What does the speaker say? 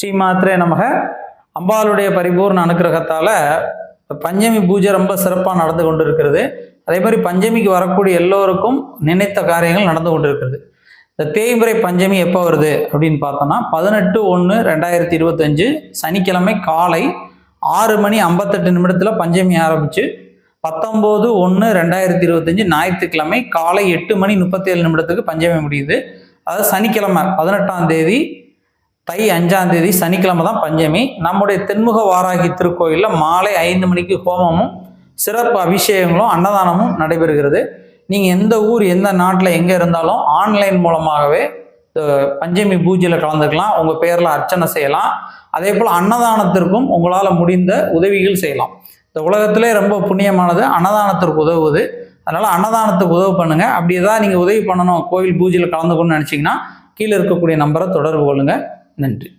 ஸ்ரீமாத்திரே நமக. அம்பாளுடைய பரிபூர்ண அனுகிரகத்தால் பஞ்சமி பூஜை ரொம்ப சிறப்பாக நடந்து கொண்டு இருக்கிறது அதே மாதிரி பஞ்சமிக்கு வரக்கூடிய எல்லோருக்கும் நினைத்த காரியங்கள் நடந்து கொண்டு இருக்கிறது இந்த தேய்முறை பஞ்சமி எப்போ வருது அப்படின்னு பார்த்தோம்னா பதினெட்டு ஒன்று ரெண்டாயிரத்தி இருபத்தஞ்சு சனிக்கிழமை காலை ஆறு மணி ஐம்பத்தெட்டு நிமிடத்தில் பஞ்சமி ஆரம்பித்து பத்தொம்போது ஒன்று ரெண்டாயிரத்தி இருபத்தஞ்சு ஞாயிற்றுக்கிழமை காலை எட்டு மணி முப்பத்தேழு நிமிடத்துக்கு பஞ்சமி முடியுது. அதாவது சனிக்கிழமை பதினெட்டாம் தேதி தை அஞ்சாம் தேதி சனிக்கிழமை தான் பஞ்சமி. நம்முடைய தென்முக வாராகி திருக்கோயிலில் மாலை ஐந்து மணிக்கு ஹோமமும் சிறப்பு அபிஷேகங்களும் அன்னதானமும் நடைபெறுகிறது. நீங்கள் எந்த ஊர் எந்த நாட்டில் எங்கே இருந்தாலும் ஆன்லைன் மூலமாகவே பஞ்சமி பூஜையில் கலந்துக்கலாம். உங்கள் பேரில் அர்ச்சனை செய்யலாம். அதே போல் அன்னதானத்திற்கும் உங்களால் முடிந்த உதவிகள் செய்யலாம். இந்த உலகத்திலே ரொம்ப புண்ணியமானது அன்னதானத்திற்கு உதவுது அதனால் அன்னதானத்துக்கு உதவி பண்ணுங்கள் அப்படி ஏதாவது நீங்கள் உதவி பண்ணணும். கோவில் பூஜையில் கலந்துக்கணும்னு நினச்சிங்கன்னா கீழே இருக்கக்கூடிய நம்பரை தொடர்பு கொள்ளுங்கள் நன்றி